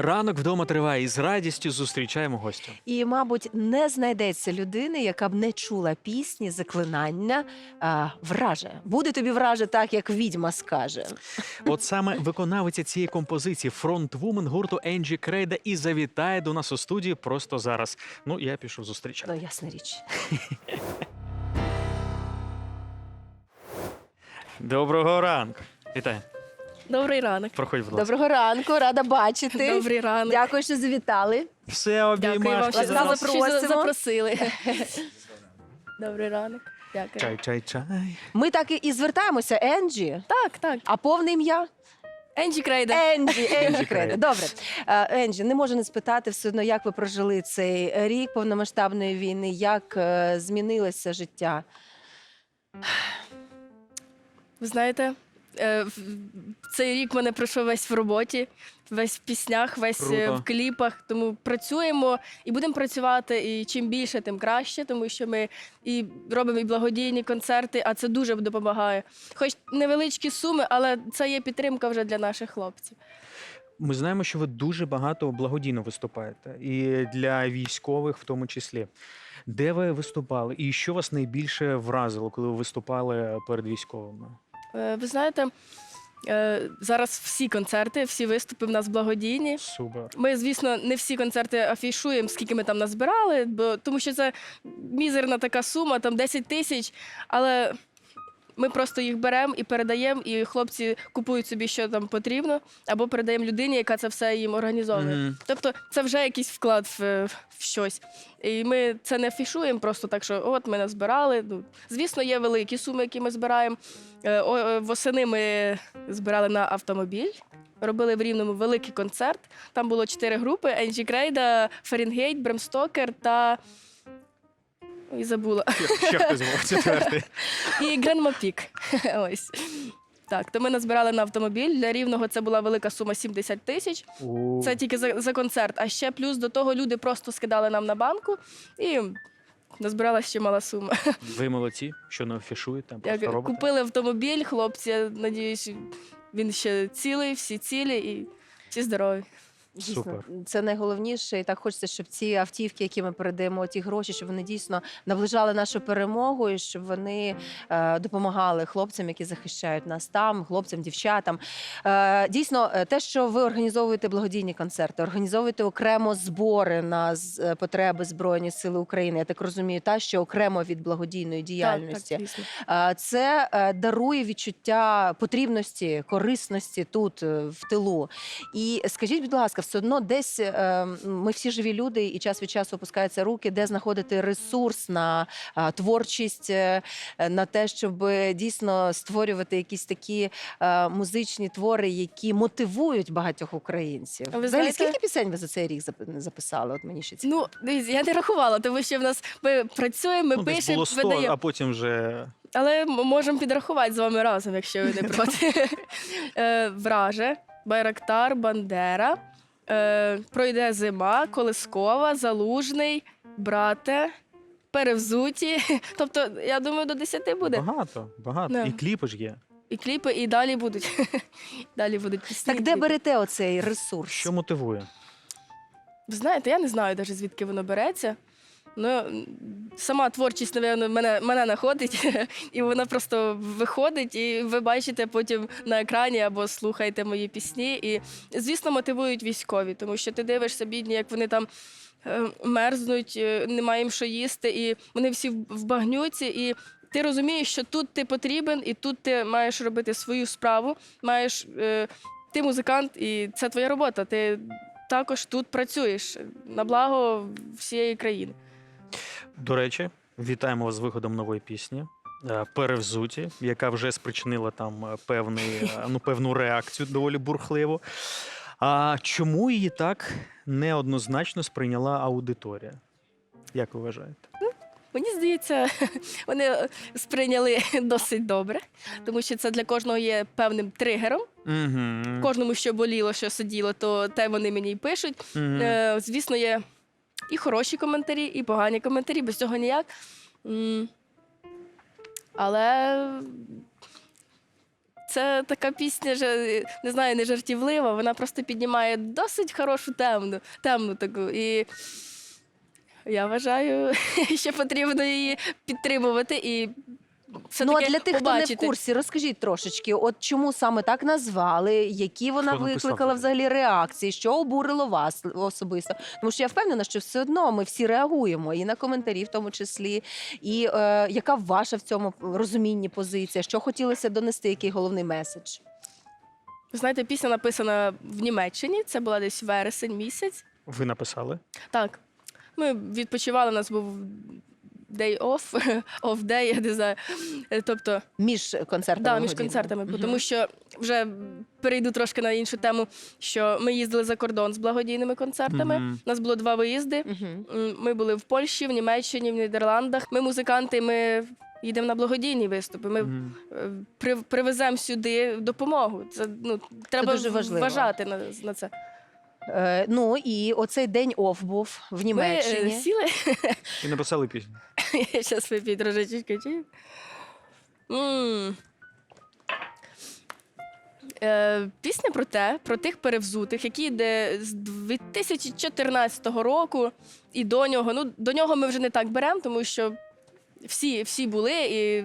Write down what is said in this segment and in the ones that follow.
Ранок вдома триває і з радістю зустрічаємо гостя. І, мабуть, не знайдеться людини, яка б не чула пісні, заклинання а, враже. Буде тобі враже так, як відьма скаже. От саме виконавиця цієї композиції фронтвумен гурту Енджі Крейда і завітає до нас у студії просто зараз. Ну, я пішов зустрічати. Ну, ясна річ. Доброго ранку. Вітаю. Добрий ранок. Проходь, будь ласка. Доброго ранку, рада бачити. Добрий ранок. Дякую, що завітали. Все Дякую вам, обіймашки. що, за нас. запросили. Добрий ранок. Дякую. Чай, чай, чай. Ми так і- і звертаємося, Енджі. Так, так. А повне ім'я? Енджі Крейда. Енджі, Енджі Крейда. Крейда. Добре. Е, Енджі, не можу не спитати все одно, як ви прожили цей рік повномасштабної війни, як е, змінилося життя. Ви знаєте, е, в- цей рік мене пройшов весь в роботі, весь в піснях, весь е, Круто. в кліпах. Тому працюємо і будемо працювати. І чим більше, тим краще, тому що ми і робимо і благодійні концерти, а це дуже допомагає. Хоч невеличкі суми, але це є підтримка вже для наших хлопців. Ми знаємо, що ви дуже багато благодійно виступаєте, і для військових в тому числі. Де ви виступали, і що вас найбільше вразило, коли ви виступали перед військовими? Е, Ви знаєте, е, зараз всі концерти, всі виступи в нас благодійні. Супер. Ми, звісно, не всі концерти афішуємо, скільки ми там назбирали, бо тому що це мізерна така сума, там 10 тисяч. Але ми просто їх беремо і передаємо, і хлопці купують собі, що там потрібно, або передаємо людині, яка це все їм організовує. Мгм. Тобто це вже якийсь вклад в, в щось. І ми це не афішуємо просто так, що от ми назбирали. Ну, звісно, є великі суми, які ми збираємо. Е, о- е, Восени ми збирали на автомобіль. Робили в Рівному великий концерт. Там було чотири групи: Енджі Крейда, Фаренгейт, Бремстокер та. І забула. Ще хтось був четвертий. І Гренма Пік. Ось. Так, то ми назбирали на автомобіль. Для рівного це була велика сума 70 тисяч. Це тільки за, за концерт. А ще плюс до того люди просто скидали нам на банку і назбирала ще мала сума. Ви молодці, що не афішуєте, просто Як робите. купили автомобіль, хлопці, я надіюсь, він ще цілий, всі цілі і всі здорові. Дійсно, Супер. це найголовніше, і так хочеться, щоб ці автівки, які ми передаємо, ті гроші, щоб вони дійсно наближали нашу перемогу, і щоб вони е, допомагали хлопцям, які захищають нас там, хлопцям, дівчатам. Е, дійсно, е, те, що ви організовуєте благодійні концерти, організовуєте окремо збори на е, потреби Збройні Сили України. Я так розумію, та що окремо від благодійної діяльності. Так, так, звісно. Е, Це е, дарує відчуття потрібності, корисності тут, в тилу. І скажіть, будь ласка, все одно десь е, ми всі живі люди, і час від часу опускаються руки, де знаходити ресурс на е, творчість, е, на те, щоб дійсно створювати якісь такі е, музичні твори, які мотивують багатьох українців. Ви Взагалі, знаєте- скільки пісень ви за цей рік записали? От мені ще цікаво. Ну, я не рахувала, тому що в нас ми працюємо, ми Ну, пишемо, було 100, видаємо. а потім вже Але можемо підрахувати з вами разом, якщо ви не проти. Враже, Байрактар, Бандера, е, Пройде зима, Колискова, Залужний, Брате, Перевзуті. Тобто, я думаю, до 10 буде. багато, багато. Да. І кліпи ж є. І кліпи, і далі будуть. Далі будуть пісні. Так де кліпи. берете оцей ресурс? Що мотивує? Ви знаєте, я не знаю навіть звідки воно береться. Ну, сама творчість, напевно, мене, мене знаходить, і вона просто виходить, і ви бачите потім на екрані або слухаєте мої пісні. І, звісно, мотивують військові, тому що ти дивишся, бідні, як вони там е, мерзнуть, е, немає їм що їсти, і вони всі в багнюці. І ти розумієш, що тут ти потрібен, і тут ти маєш робити свою справу, маєш. Е, ти музикант, і це твоя робота. Ти також тут працюєш на благо всієї країни. До речі, вітаємо вас з виходом нової пісні. е, Перевзуті, яка вже спричинила там е, певний, е, ну, певну реакцію доволі бурхливу. А чому її так неоднозначно сприйняла аудиторія? Як ви вважаєте? Мені здається, вони сприйняли досить добре, тому що це для кожного є певним тригером. Угу. Кожному, що боліло, що сиділо, то те вони мені й пишуть. Е, звісно, є і хороші коментарі, і погані коментарі, без цього ніяк. Але Це така пісня, же, не знаю, не жартівлива, вона просто піднімає досить хорошу темну, темну таку. І я вважаю, що потрібно її підтримувати і ну, а для тих, хто не в курсі, розкажіть трошечки, от чому саме так назвали, які вона Хто написав викликала взагалі? взагалі реакції, що обурило вас особисто? Тому що я впевнена, що все одно ми всі реагуємо і на коментарі, в тому числі. І е, яка ваша в цьому розумінні позиція? Що хотілося донести, який головний меседж? Ви знаєте, пісня написана в Німеччині, це була десь вересень місяць. Ви написали? Так. Ми відпочивали, у нас був day off, off day, я не знаю. Тобто, Між концертами? да, між концертами, Мгм. тому що вже перейду трошки на іншу тему, що ми їздили за кордон з благодійними концертами. Мгм. У нас було два виїзди. М, Ми були в Польщі, в Німеччині, в Нідерландах. Ми музиканти, ми їдемо на благодійні виступи. Ми Мгм. е, при, привеземо сюди допомогу. Це ну треба дуже важливо. вважати на, на це. Е, ну і оцей день оф був в Ми е, Німеччині. сіли. І написали пісню. Я зараз вип'ю трошечки чаю. Е, Пісня про те, про тих перевзутих, які йде з 2014 року і до нього. Ну, до нього ми вже не так беремо, тому що всі, всі були. І...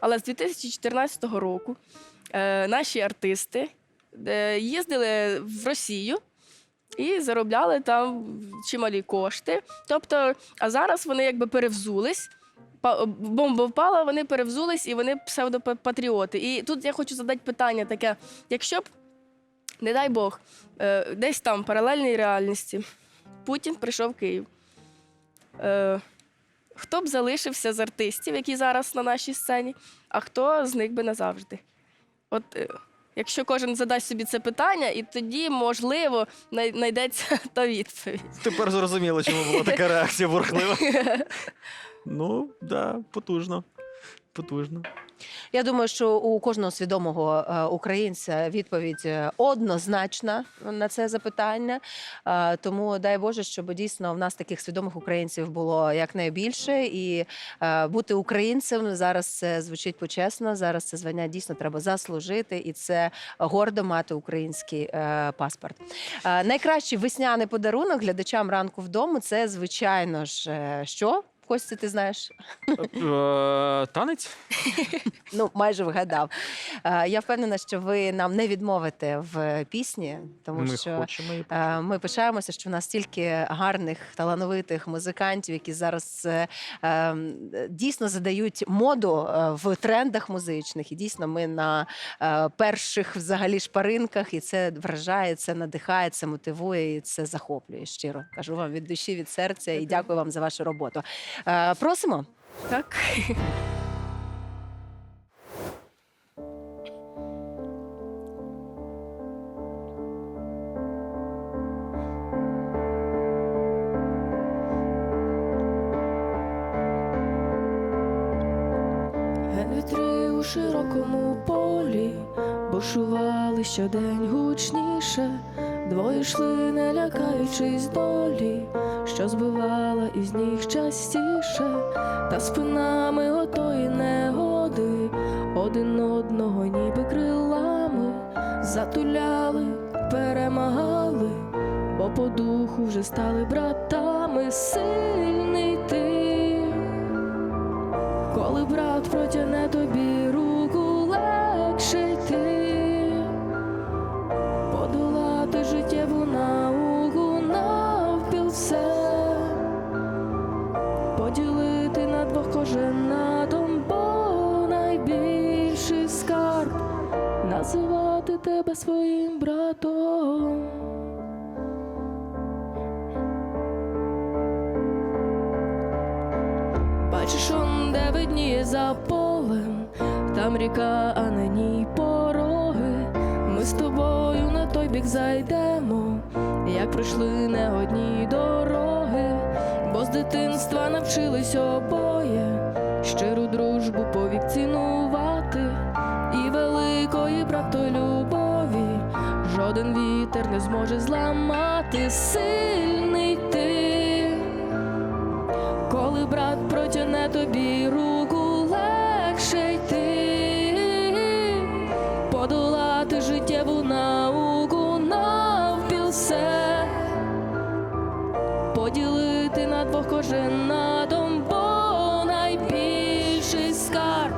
Але з 2014 року е, наші артисти е, їздили в Росію і заробляли там чималі кошти. Тобто, а зараз вони якби перевзулись. Бомба впала, вони перевзулись і вони псевдопатріоти. І тут я хочу задати питання таке: якщо б, не дай Бог, е, десь там в паралельній реальності Путін прийшов в Київ. Е, Хто б залишився з артистів, які зараз на нашій сцені, а хто зник би назавжди? От е, якщо кожен задасть собі це питання, і тоді, можливо, най- знайдеться та відповідь. Тепер зрозуміло, чому була така реакція бурхлива. Ну, да, потужно. Потужно. Я думаю, що у кожного свідомого е, українця відповідь е, однозначна на це запитання. Е, Тому дай Боже, щоб дійсно в нас таких свідомих українців було якнайбільше. І бути українцем зараз це звучить почесно. Зараз це звання дійсно треба заслужити, і це гордо мати український паспорт. Найкращий весняний подарунок глядачам ранку вдома це звичайно ж що. Костя, ти знаєш? Е, Танець? Ну, майже вгадав. Е, Я впевнена, що ви нам не відмовите в пісні, тому Ми що хочемо е, ми пишаємося, що в нас стільки гарних талановитих музикантів, які зараз е, е, дійсно задають моду е, в трендах музичних. І дійсно ми на е, перших взагалі шпаринках, і це вражає, це надихає, це мотивує, і це захоплює. Щиро кажу вам від душі, від серця і дякую вам за вашу роботу. Е, Просимо. Так. Вітри у широкому полі бушували щодень гучніше, двоє йшли, не лякаючись долі, що збивала із ніг частіше, та спинами отої негоди, один одного, ніби крилами, затуляли, перемагали, бо по духу вже стали братами, сильний ти. Тебе своїм братом. Бачиш, он де видніє за полем, там ріка, а на ній пороги. Ми з тобою на той бік зайдемо, як пройшли не одні дороги, бо з дитинства навчились обоє, щиру дружбу повік цінувати, і великої братолюбові жоден вітер не зможе зламати сильний ти, коли брат протягне тобі руку, легше йти, подолати життєву науку навпіл все, поділити на двох кожен надом, бо найбільший скарб.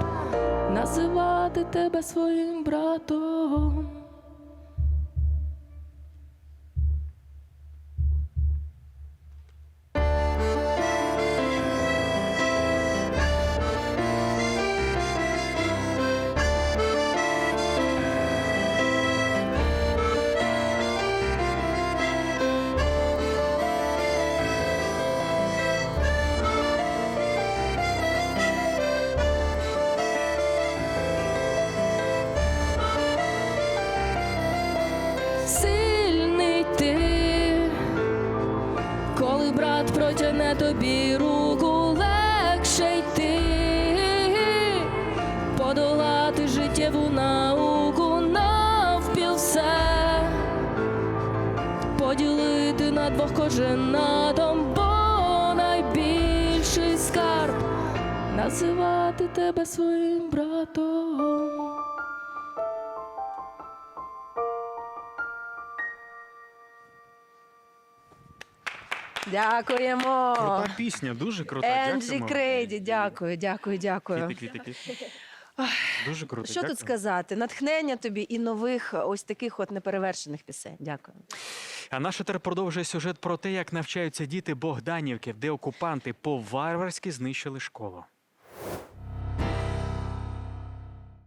Називати тебе своїм братом. На двох кожен атом, бо найбільший скарб називати тебе своїм братом. Дякуємо. Крута пісня, дуже крута. Енджі Дякуємо. Крейді, дякую, дякую, дякую. Квіти, квіти, квіти. Дуже круто. Що дякую. тут сказати? Натхнення тобі і нових ось таких от неперевершених пісень. Дякую. А наш етер продовжує сюжет про те, як навчаються діти Богданівки, де окупанти по-варварськи знищили школу.